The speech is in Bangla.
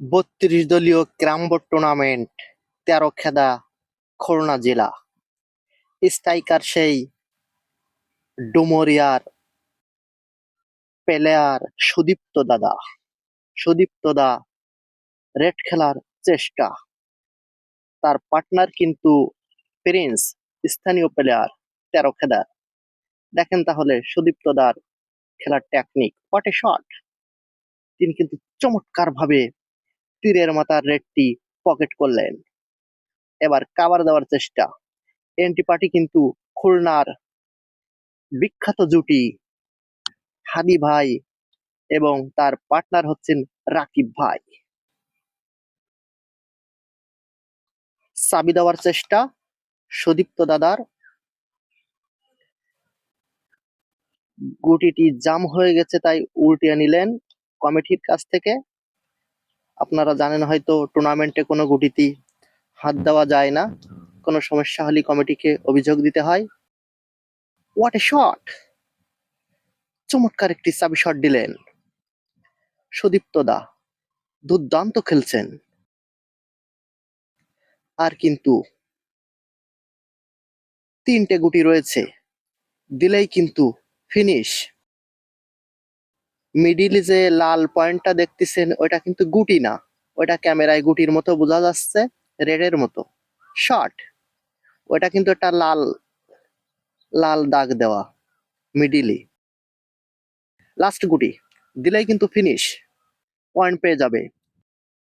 বত্রিশ দলীয় ক্রামবোর্ড টুর্নামেন্ট, তেরো খেদা খুলনা জেলা। স্ট্রাইকার সেই ডুমরিয়ার প্লেয়ার সুদীপ্ত দাদা। সুদীপ্ত দা রেড খেলার চেষ্টা। তার পার্টনার কিন্তু প্রিন্স, স্থানীয় প্লেয়ার, তেরো খেদার দেখেন তাহলে সুদীপ্ত দার খেলার টেকনিক। হোয়াট এ শট তিনি কিন্তু চমৎকার ভাবে তীরের মাথার রেডটি পকেট করলেন। এবার কাভার দেওয়ার চেষ্টা। এন্টি পার্টি কিন্তু খুলনার বিখ্যাত জুটি, হাদি ভাই এবং তার পার্টনার হচ্ছেন রাকিব ভাই। চাবি দেওয়ার চেষ্টা, সুদীপ্ত দাদার। গুটিটি জাম হয়ে গেছে, তাই উল্টিয়ে নিলেন কমিটির কাছ থেকে। আপনারা জানেন হয়তো টুর্নামেন্টে কোনো গুটিতে হাত দেওয়া যায় না। কোনো সমস্যা হলে কমিটিকে অভিযোগ দিতে হয়। হোয়াট এ শট চমৎকার একটি চাবি শট দিলেন। সুদীপ্ত দা, দুর্দান্ত খেলছেন। আর কিন্তু তিনটে গুটি রয়েছে। দিলেই কিন্তু ফিনিশ মিডিলে যে লাল পয়েন্টটা দেখতেছেন ওটা কিন্তু গুটি না। ওটা ক্যামেরায় গুটির মতো বোঝা যাচ্ছে রেডের মতো। শর্ট ওটা কিন্তু একটা লাল লাল দাগ দেওয়া মিডিলি লাস্ট গুটি। দিলেই কিন্তু ফিনিশ পয়েন্ট পেয়ে যাবে।